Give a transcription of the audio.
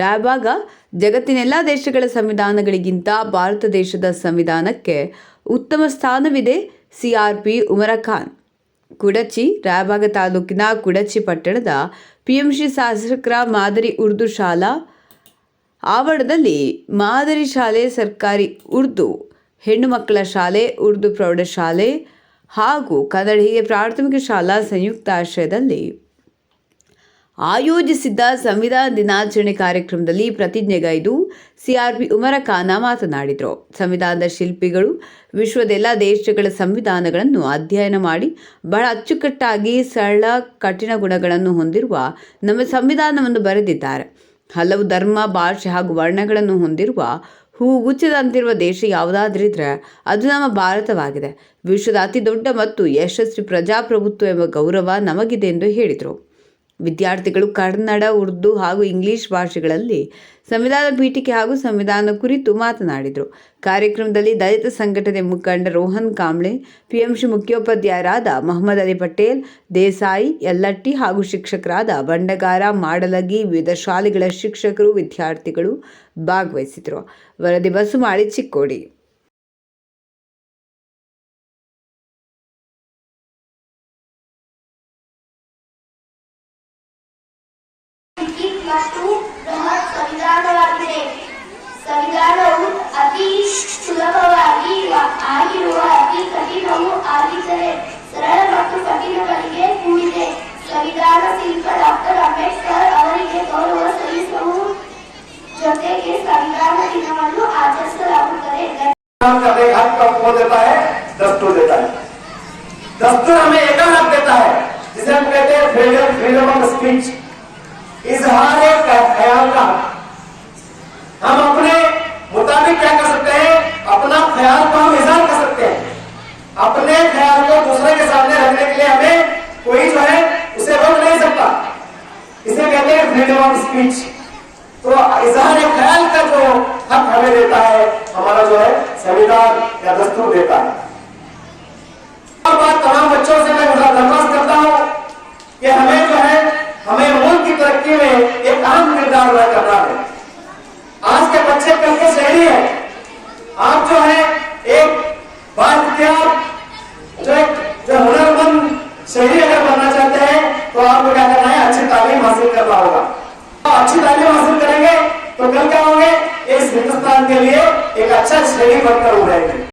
ರಾಬಾಗ ಜಗತ್ತಿನೆಲ್ಲ ದೇಶಗಳ ಸಂವಿಧಾನಗಳಿಗಿಂತ ಭಾರತ ದೇಶದ ಸಂವಿಧಾನಕ್ಕೆ ಉತ್ತಮ ಸ್ಥಾನವಿದೆ C R P Umarkhan Kudachi Raybag ತಾಲೂಕಿನ ಕುಡಚಿ ಪಟ್ಟಣದ ಪಿ ಎಂ ಶ್ರೀ ಶಾಸಕರ ಮಾದರಿ ಉರ್ದು ಶಾಲಾ ಆವರಣದಲ್ಲಿ ಮಾದರಿ ಶಾಲೆ ಸರ್ಕಾರಿ ಉರ್ದು ಹೆಣ್ಣು ಮಕ್ಕಳ ಶಾಲೆ ಉರ್ದು ಪ್ರೌಢಶಾಲೆ ಹಾಗೂ ಕನ್ನಡಿಗೆ ಪ್ರಾಥಮಿಕ ಶಾಲಾ ಆಶ್ರಯದಲ್ಲಿ ಆಯೋಜಿಸಿದ್ದ ಸಂವಿಧಾನ ದಿನಾಚರಣೆ ಕಾರ್ಯಕ್ರಮದಲ್ಲಿ ಪ್ರತಿಜ್ಞೆಗೈದು ಸಿಆರ್ಪಿ ಉಮರ ಮಾತನಾಡಿದರು ಸಂವಿಧಾನದ ಶಿಲ್ಪಿಗಳು ವಿಶ್ವದೆಲ್ಲ ದೇಶಗಳ ಸಂವಿಧಾನಗಳನ್ನು ಅಧ್ಯಯನ ಮಾಡಿ ಬಹಳ ಅಚ್ಚುಕಟ್ಟಾಗಿ ಸರಳ ಕಠಿಣ ಗುಣಗಳನ್ನು ಹೊಂದಿರುವ ನಮ್ಮ ಸಂವಿಧಾನವನ್ನು ಬರೆದಿದ್ದಾರೆ ಹಲವು ಧರ್ಮ ಭಾಷೆ ಹಾಗೂ ವರ್ಣಗಳನ್ನು ಹೊಂದಿರುವ ಗುಚ್ಚದಂತಿರುವ ದೇಶ ಯಾವುದಾದ್ರಿದ್ರೆ ಅದು ನಮ್ಮ ಭಾರತವಾಗಿದೆ ವಿಶ್ವದ ಅತಿ ದೊಡ್ಡ ಮತ್ತು ಯಶಸ್ವಿ ಪ್ರಜಾಪ್ರಭುತ್ವ ಎಂಬ ಗೌರವ ನಮಗಿದೆ ಎಂದು ಹೇಳಿದರು ವಿದ್ಯಾರ್ಥಿಗಳು ಕನ್ನಡ ಉರ್ದು ಹಾಗೂ ಇಂಗ್ಲಿಷ್ ಭಾಷೆಗಳಲ್ಲಿ ಸಂವಿಧಾನ ಪೀಠಿಕೆ ಹಾಗೂ ಸಂವಿಧಾನ ಕುರಿತು ಮಾತನಾಡಿದರು ಕಾರ್ಯಕ್ರಮದಲ್ಲಿ ದಲಿತ ಸಂಘಟನೆ ಮುಖಂಡ ರೋಹನ್ ಕಾಂಬ್ಳೆ ಪಿಎಂಶಿ ಮುಖ್ಯೋಪಾಧ್ಯಾಯರಾದ ಮೊಹಮ್ಮದ್ ಅಲಿ ಪಟೇಲ್ ದೇಸಾಯಿ ಯಲ್ಲಟ್ಟಿ ಹಾಗೂ ಶಿಕ್ಷಕರಾದ ಬಂಡಗಾರ ಮಾಡಲಗಿ ವಿವಿಧ ಶಾಲೆಗಳ ಶಿಕ್ಷಕರು ವಿದ್ಯಾರ್ಥಿಗಳು ಭಾಗವಹಿಸಿದರು ವರದಿ ಮಾಡಿ ಚಿಕ್ಕೋಡಿ ಪ್ಲಸ್ ಟು ಬೃಹತ್ ಸಂವಿಧಾನವಾಗಿದೆ ಸಂವಿಧಾನವು ಅತಿ ಸುಲಭವಾಗಿ ಆಗಿರುವ ಅತಿ ಕಠಿಣವೂ ಆಗಿದ್ದರೆ ಸರಳ ಮತ್ತು ಕಠಿಣಗಳಿಗೆ ಕೂಡಿದೆ ಸಂವಿಧಾನ ಶಿಲ್ಪ ಡಾಕ್ಟರ್ ಅಂಬೇಡ್ಕರ್ ಅವರಿಗೆ ಗೌರವ ಸಲ್ಲಿಸುವ ಜೊತೆಗೆ ಸಂವಿಧಾನ ದಿನವನ್ನು ಆಚರಿಸಲಾಗುತ್ತದೆ दस्तूर देता है दस्तूर हमें एक हाथ देता है जिसे हम कहते हैं फ्रीडम फ्रीडम ऑफ स्पीच इजहार ख्याल का हम अपने मुताबिक क्या कर सकते हैं अपना ख्याल को हम इजहार कर सकते हैं अपने ख्याल को दूसरे के सामने रखने के लिए हमें कोई जो है उसे रोक नहीं सकता इसे कहते हैं फ्रीडम ऑफ स्पीच तो इजहार ख्याल का जो हक हमें देता है हमारा जो है संविधान या दस्तूर देता है बनना चाहते हैं तो आपको क्या करना है अच्छी तालीम हासिल करना होगा तो अच्छी तालीम हासिल करेंगे तो कल क्या होंगे इस हिंदुस्तान के लिए एक अच्छा श्रेणी बनकर उभरेंगे